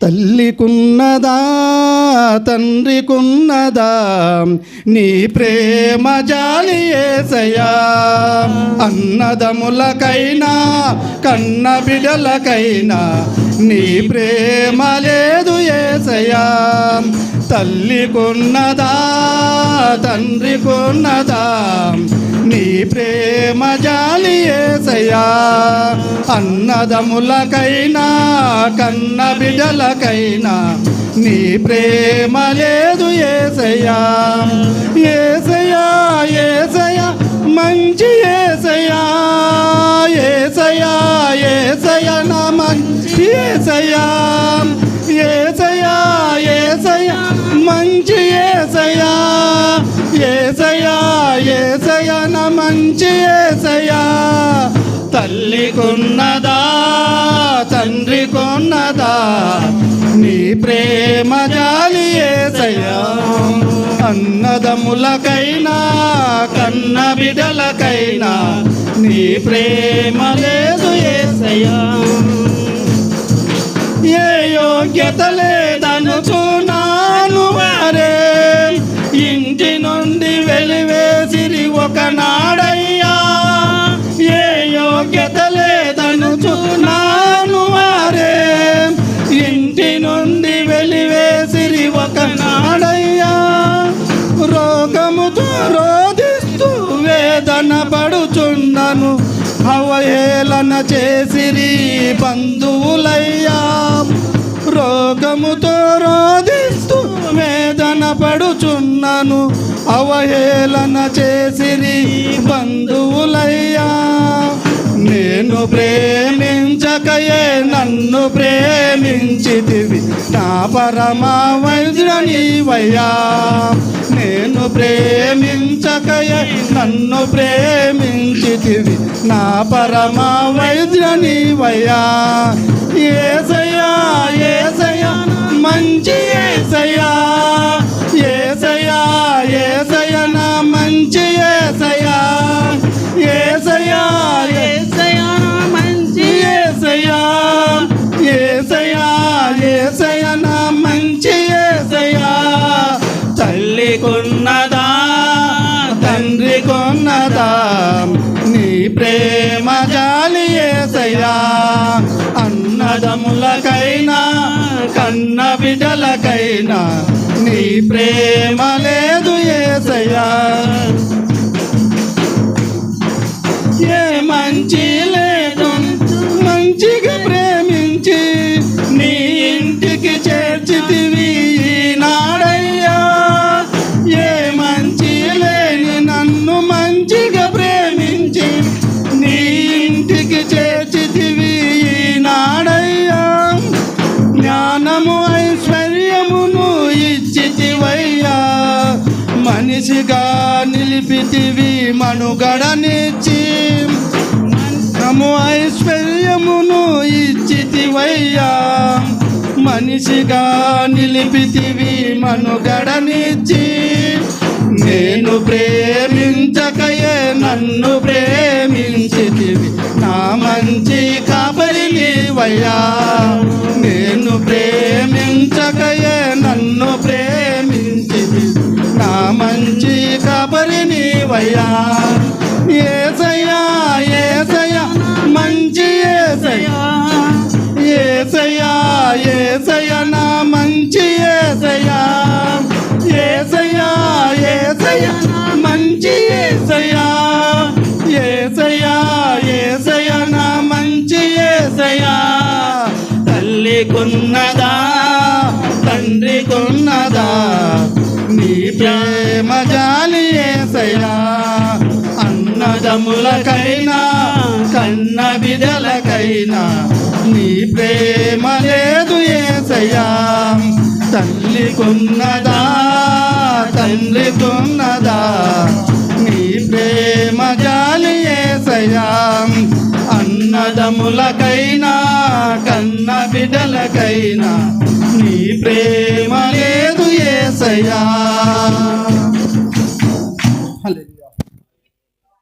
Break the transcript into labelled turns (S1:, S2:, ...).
S1: తల్లికున్నదా తండ్రికున్నదా నీ ప్రేమ జాలి ఏసయా అన్నదములకైనా కన్న బిడలకైనా నీ ప్రేమ లేదు ఏసయా తల్లికున్నదా తండ్రికున్నదా నీ ప్రేమ జాలి ఏసయా అన్నదములకైనా కన్న బిడ్డలకైనా నీ ప్రేమ లేదు ఏసయ్యా. ఏసయ్యా ఏసయ్యా మంచి ఏసయ్యా. ఏసయ్యా ఏసయ్యా నా మంచి ఏసయ్యా. ఏసయ్యా ఏసయ్యా మంచి ఏసయ్యా. ఏసయ్యా ఏసయ్యా నా మంచి ఏసయ్యా. తల్లికున్నదా తండ్రి కొన్నదా నీ ప్రేమ జాలి ఏసయా అన్నదములకైనా కన్న బిడలకైనా నీ ప్రేమ లేదు ఏసయా ఏ యోగ్యత లేదనుచున్నాను వారే ఇంటి నుండి వెలివేసిరి ఒకనాడయ్యా వెలివేసిరి ఒకనాడయ్యా రోగముతో రోధిస్తూ వేదన పడుచున్నను అవహేళన చేసిరి బంధువులయ్యా. రోగముతో రోధిస్తూ వేదన పడుచున్నను అవహేళన చేసిరి బంధువులయ్యా. నేను ప్రేమించకయే నన్ను ప్రేమించితివి. నా పరమా వైద్యునివయ్యా నేను ప్రేమించకయే నన్ను ప్రేమించితివి. నా పరమా వైద్యునివయ్యా ఏసయ్యా ఏసయ్యా మంచి ఏసయ్యా కొన్నదా తండ్రి కొన్నదా నీ ప్రేమ జాలి ఏసయ్యా అన్నదములకైనా కన్న బిడ్డలకైనా నీ ప్రేమ లేదు ఏసయ్యా. ఏ మంచి నిలిపితివి మనుగడనిచ్చి జ్ఞానము ఐశ్వర్యమును ఇచ్చితివయ్యా. మనిషిగా నిలిపితివి మనుగడనిచ్చి నేను ప్రేమించకయే నన్ను ప్రేమించితివి. నా మంచి కాపరి నీవయ్యా ఏసయ్యా ఏసయ్యా ఏసయ్యా మంచి ఏసయ్యా ఏసయ్యా ఏసయ్యా నా మంచి ఏసయ్యా ఏసయ్యా ఏసయ్యా మంచి ఏసయ్యా ఏసయ్యా ఏసయ్యా నా మంచి ఏసయ్యా. తల్లి కొన్నదా తండ్రి కొన్నదా నీ ప్రేమ అన్నదములకైనా కన్న బిడలకైనా నీ ప్రేమ లేదు ఏసయ్యా తల్లి కొన్నదా తండ్రి కొన్నదా నీ ప్రేమ జాలి ఏసయ్యా అన్నదములకైనా కన్న బిడ్డలకైనా నీ ప్రేమ లేదు ఏసయ్యా